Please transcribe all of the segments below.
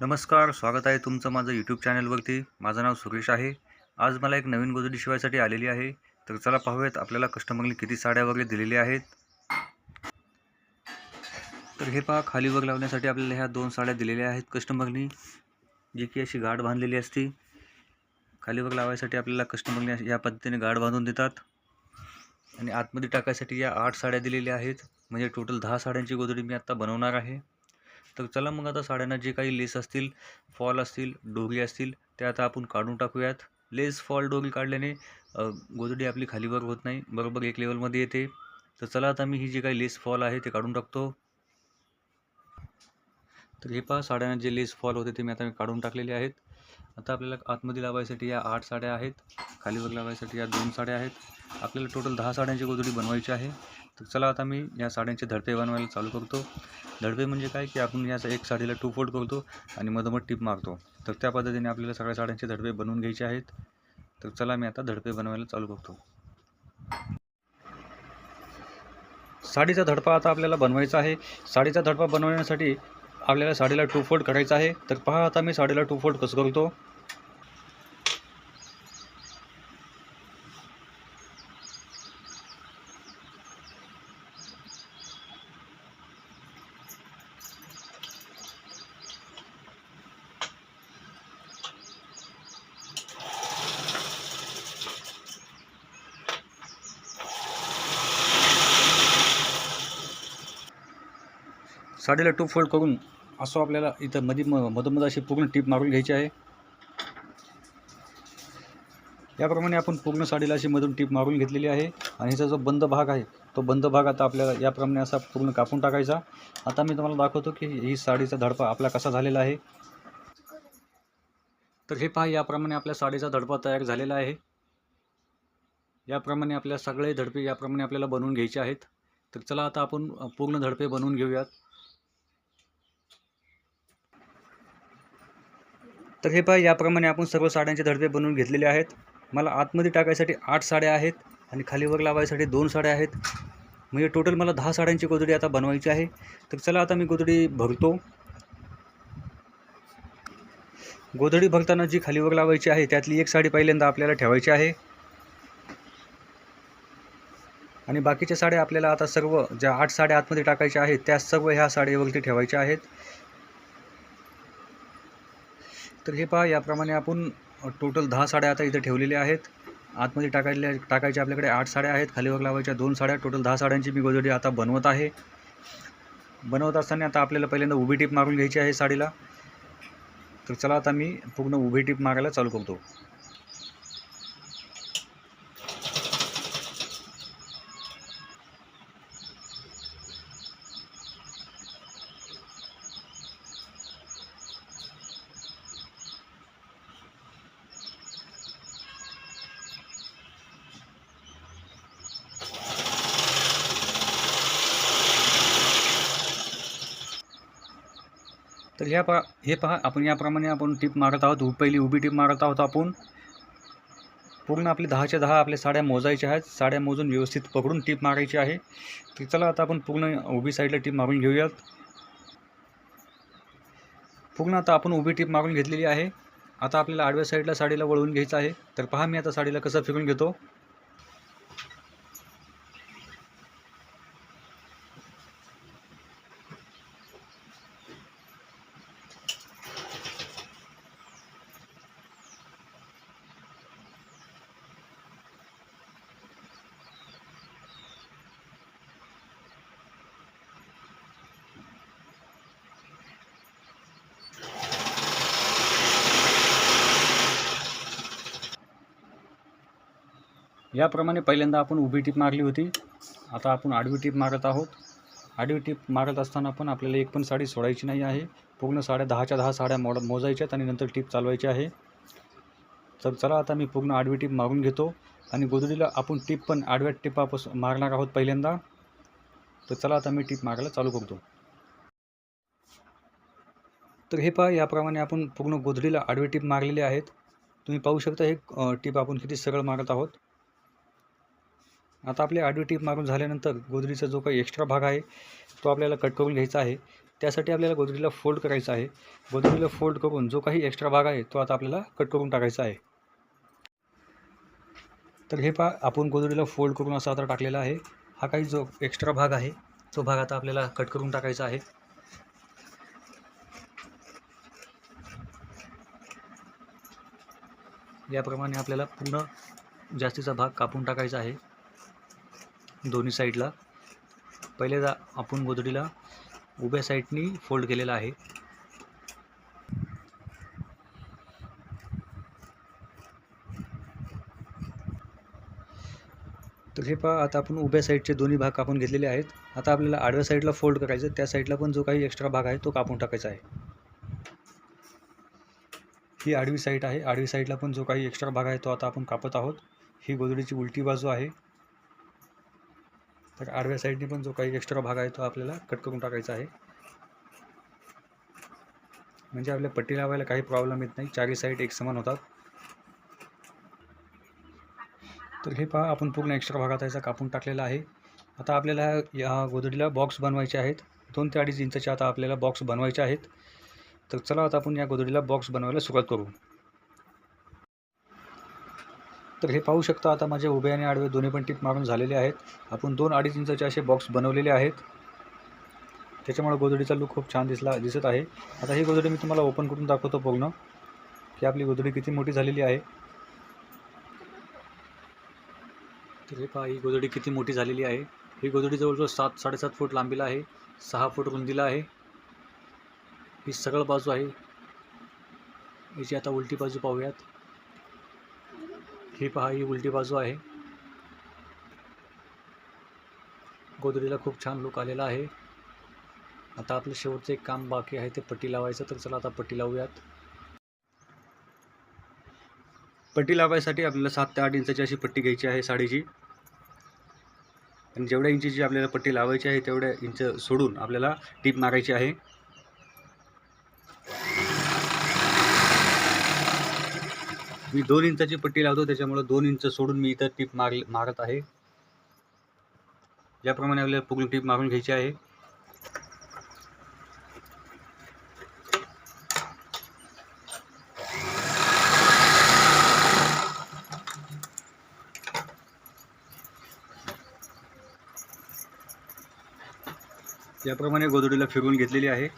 नमस्कार स्वागत आहे तुमचं माझं यूट्यूब चॅनलवरती माझं नाव सुरेश आहे. आज मला एक नवीन गोदडी शिवायसाठी आलेली आहे. तर चला पाहूयात आपल्याला कस्टमरने किती साड्या वगैरे दिलेल्या आहेत. तर हे पहा खालीवर लावण्यासाठी आपल्याला ह्या दोन साड्या दिलेल्या आहेत कस्टमरनी जी की अशी गाठ बांधलेली असती. खालीवर लावायसाठी आपल्याला कस्टमरने या पद्धतीने गाठ बांधून देतात. आणि आतमध्ये टाकायसाठी या आठ साड्या दिलेल्या आहेत. म्हणजे टोटल दहा साड्यांची गोदडी मी आत्ता बनवणार आहे. तर चला मग आता साड्यांना जे काही लेस असतील फॉल असतील डोरी असतील ते आता आपण काढून टाकूयात. लेस फॉल डोरी काढल्याने गोजडी गोदडी आपली खालीवर होत नाही. बरोबर एक लेवलमध्ये येते. तर चला आता मी ही जी काही लेस फॉल आहे ते काढून टाकतो. तर हे पहा साड्यांना जे लेस फॉल होते ते मी आता मी काढून टाकलेले आहेत. आता आपल्याला आतमध्ये लावायसाठी या आठ साड्या आहेत. खालीवर लावायसाठी या दोन साड्या आहेत. आपल्याला टोटल दहा साड्यांची गोदडी बनवायची आहे. तर चला आता मी या साड्यांचे धडपे बनवायला चालू करतो. धडपे म्हणजे काय की आपण याचा एक साडीला टू फोल्ड करतो आणि मधोमध टिप मारतो. तर त्या पद्धतीने आपल्याला सगळ्या साड्यांचे धडपे बनवून घ्यायचे आहेत. तर चला मी आता धडपे बनवायला चालू करतो. साडीचा धडपा आता आपल्याला बनवायचा आहे. साडीचा धडपा बनवण्यासाठी आपल्याला साडीला टू फोल्ड करायचा आहे. तर पहा आता मी साडीला टू फोल्ड कसं करतो. साडीला टू फोल्ड करून असं आपल्याला इथं मधी म मधोमध अशी पूर्ण टीप मारून घ्यायची आहे. याप्रमाणे आपण पूर्ण साडीला अशी मधून टीप मारून घेतलेली आहे आणि ह्याचा जो बंद भाग आहे तो बंद भाग आता आपल्याला याप्रमाणे असा पूर्ण कापून टाकायचा. आता मी तुम्हाला दाखवतो की ही साडीचा धडपा आपला कसा झालेला आहे. तर हे पहा याप्रमाणे आपल्या साडीचा धडपा तयार झालेला आहे. याप्रमाणे आपल्या सगळे धडपे याप्रमाणे आपल्याला बनवून घ्यायचे आहेत. तर चला आता आपण पूर्ण धडपे बनवून घेऊयात. तर हे पहा याप्रमाणे आपण सर्व साड्यांचे धडपे बनवून घेतलेले आहेत. मला आतमध्ये टाकायसाठी आठ साड्या आहेत आणि खालीवर लावायसाठी दोन साड्या आहेत. म्हणजे टोटल मला दहा साड्यांची गोदडी आता बनवायची आहे. तर चला आता मी गोदडी भरतो. गोदडी भरताना जी खालीवर लावायची आहे त्यातली एक साडी पहिल्यांदा आपल्याला ठेवायची आहे. आणि बाकीच्या साड्या आपल्याला आता सर्व ज्या आठ साड्या आतमध्ये टाकायच्या आहेत त्या सर्व ह्या साडीवरती ठेवायच्या आहेत. तर हे पहा याप्रमाणे आपण टोटल दहा साड्या आता इथे ठेवलेल्या आहेत. आतमध्ये टाकायला टाकायच्या आपल्याकडे आठ साड्या आहेत. खालीवर लावायच्या दोन साड्या. टोटल दहा साड्यांची मी गोजडी आता बनवत आहे. बनवत असताना आता आपल्याला पहिल्यांदा उभी टीप मारून घ्यायची आहे साडीला. तर चला आता मी पूर्ण उभी टीप मारायला चालू करतो. तर ह्या पहा हे पहा आपण याप्रमाणे आपण टीप मारत आहोत. पहिली उभी टीप मारत आहोत आपण. पूर्ण आपले दहाच्या दहा आपल्या साड्या मोजायच्या आहेत. साड्या मोजून व्यवस्थित पकडून टीप मारायची आहे. तर चला आता आपण पूर्ण उभी साईडला टीप मारून घेऊयात. पूर्ण आता आपण उभी टीप मारून घेतलेली आहे. आता आपल्याला आडव्या साईडला साडीला वळवून घ्यायचं आहे. तर पहा मी आता साडीला कसं फिरून घेतो. याप्रमाणे पहिल्यांदा आपण उभी टीप मारली होती. आता आपण आडवी टीप मारत आहोत. आडवी टीप मारत असताना पण आपल्याला एक पण साडी सोडायची नाही आहे. पूर्ण साड्या दहाच्या दहा साड्या मोड मोजायच्यात आणि नंतर टीप चालवायची आहे. तर चला आता मी पूर्ण आडवी टीप मारून घेतो आणि गोदडीला आपण टीप पण आडव्या टिपापासून मारणार आहोत पहिल्यांदा. तर चला आता मी टीप मारायला चालू करतो. तर हे पहा याप्रमाणे आपण पूर्ण गोधडीला आडवी टीप मारलेली आहेत. तुम्ही पाहू शकता हे टीप आपण किती सरळ मारत आहोत. आता आपले आडवी टीप मारून झाल्यानंतर गोदरीचा जो काही एक्स्ट्रा भाग आहे तो आपल्याला कट करून घ्यायचा आहे. त्यासाठी आपल्याला गोदडीला फोल्ड करायचा आहे. गोदरीला फोल्ड करून जो काही एक्स्ट्रा भाग आहे तो आता आपल्याला कट करून टाकायचा आहे. तर हे पहा आपण गोदडीला फोल्ड करून असा आता टाकलेला आहे. हा काही जो एक्स्ट्रा भाग आहे तो भाग आता आपल्याला कट करून टाकायचा आहे. याप्रमाणे आपल्याला पूर्ण जास्तीचा भाग कापून टाकायचा आहे. दोन्ही साईडला. पहिल्यांदा आपण गोधडीला उभ्या साईडनी फोल्ड केलेला आहे. तर हे पहा आता आपण उभ्या साईडचे दोन्ही भाग कापून घेतलेले आहेत. आता आपल्याला आडव्या साईडला फोल्ड करायचं त्या साईडला पण जो काही एक्स्ट्रा भाग आहे तो कापून टाकायचा आहे. ही आडवी साईड आहे. आडवी साईडला पण जो काही एक्स्ट्रा भाग आहे तो आता आपण कापत आहोत. ही गोधडीची उलटी बाजू आहे. तर आडव्या साईडने पण जो काही एक्स्ट्रा भाग आहे तो आपल्याला कट करून टाकायचा आहे. म्हणजे आपल्या पट्टी लावायला काही प्रॉब्लेम येत नाही. चारही साईड एक समान होतात. तर हे पहा आपण पूर्ण एक्स्ट्रा भागात याचा कापून टाकलेला आहे. आता आपल्याला या गोदडीला बॉक्स बनवायचे आहेत. दोन ते अडीच इंचाचे आता आपल्याला बॉक्स बनवायचे आहेत. तर चला आता आपण या गोदडीला बॉक्स बनवायला सुरुवात करू. तर हे पाहू शकता आता माझे उभे आणि आडवे दोन्ही पण टीप मारून झालेले आहेत. आपण दोन अडीच इंचाचे असे बॉक्स बनवलेले आहेत. त्याच्यामुळे गोदडीचा लुक खूप छान दिसला दिसत आहे. आता ही गोदडी मी तुम्हाला ओपन करून दाखवतो बघणं की आपली गोदडी किती मोठी झालेली आहे. तर हे पहा ही गोदडी किती मोठी झालेली आहे. ही गोदडी जवळजवळ सात साडेसात फूट लांबीला आहे सहा फूट रुंदीला आहे. ही सगळं बाजू आहे. याची आता उलटी बाजू पाहूयात. ही पहा ही उलटी बाजू आहे. गोदरीला खूप छान लुक आलेला आहे. आता आपलं शेवटचं एक काम बाकी आहे ते पट्टी लावायचं तर चला आता पट्टी लावूयात. पट्टी लावायसाठी आपल्याला सात ते आठ इंचाची अशी पट्टी घ्यायची आहे साडीची. आणि जेवढ्या इंचीची आपल्याला पट्टी लावायची आहे तेवढ्या इंच सोडून आपल्याला टीप मारायची आहे. मी दोन इंचाची पट्टी लावतो त्याच्यामुळं दोन इंच सोडून मी इथं टीप मार मारत आहे. ज्याप्रमाणे आपल्याला पूर्ण टीप मारून घ्यायची आहे. याप्रमाणे गोदडीला फिरवून घेतलेली आहे.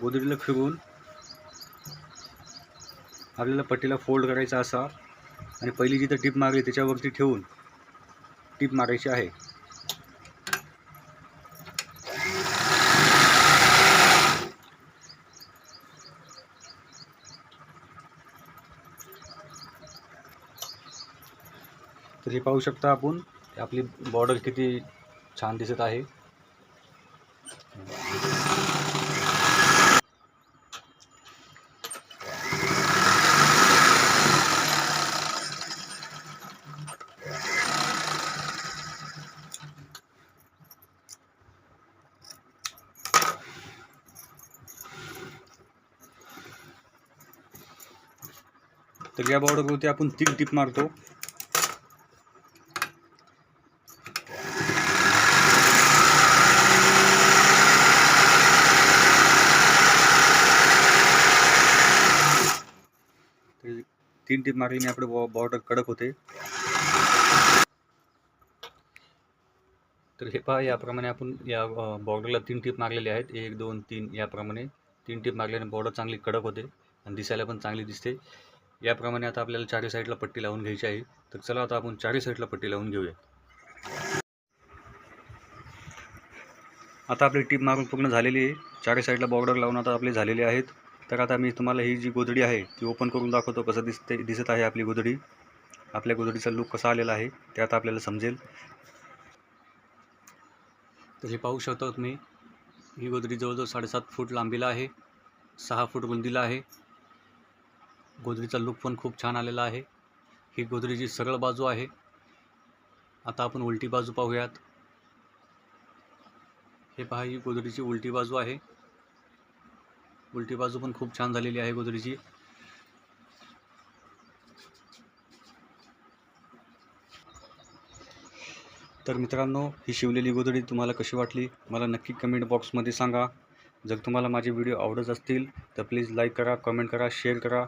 गोदडीला फिरवून आपल्याला पट्टीला फोल्ड करायचा असा आणि पहिली जिथं टीप मारली त्याच्यावरती ठेवून टीप मारायची आहे. तर हे पाहू शकता आपण आपली बॉर्डर किती छान दिसत आहे. तर या बॉर्डरवरती आपण तीन टीप मारतो. तीन टीप मारल्याने आपले बॉर्डर कडक होते. तर हे पहा याप्रमाणे आपण या बॉर्डरला तीन टीप मारलेले आहेत. एक दोन तीन याप्रमाणे. तीन टीप मारल्याने बॉर्डर चांगली कडक होते आणि दिसायला पण चांगली दिसते. याप्रमाणे आता आपल्याला चारही साईडला पट्टी लावून घ्यायची आहे. तर चला आता आपण चारही साईडला पट्टी लावून घेऊया. आता आपली टीप मारून पूर्ण झालेली आहे. चारही साईडला बॉर्डर लावून आता आपले झालेले आहेत. तर आता मी तुम्हाला ही जी गोदडी आहे ती ओपन करून दाखवतो कसं दिसते दिसत आहे आपली गोदडी आपल्या गोदडीचा लुक कसा आलेला आहे ते आता आपल्याला समजेल. तर हे पाहू शकता तुम्ही ही गोदडी जवळजवळ साडेसात फूट लांबीला आहे सहा फूट रुंदीला आहे. गोदडीचा लुक पण खूप छान आलेला आहे. ही गोदडीची सरळ बाजू आहे. आता आपण उलटी बाजू पाहूयात. हे पहा ही गोदडीची उलटी बाजू आहे. उलटी बाजू पण खूप छान झालेली आहे गोदडीची तर मित्रांनो ही शिवलेली गोदडी तुम्हाला कशी वाटली? मला नक्की कमेंट बॉक्समध्ये सांगा. जर तुम्हाला माझे व्हिडिओ आवडत असतील तर प्लीज लाईक करा कमेंट करा शेअर करा.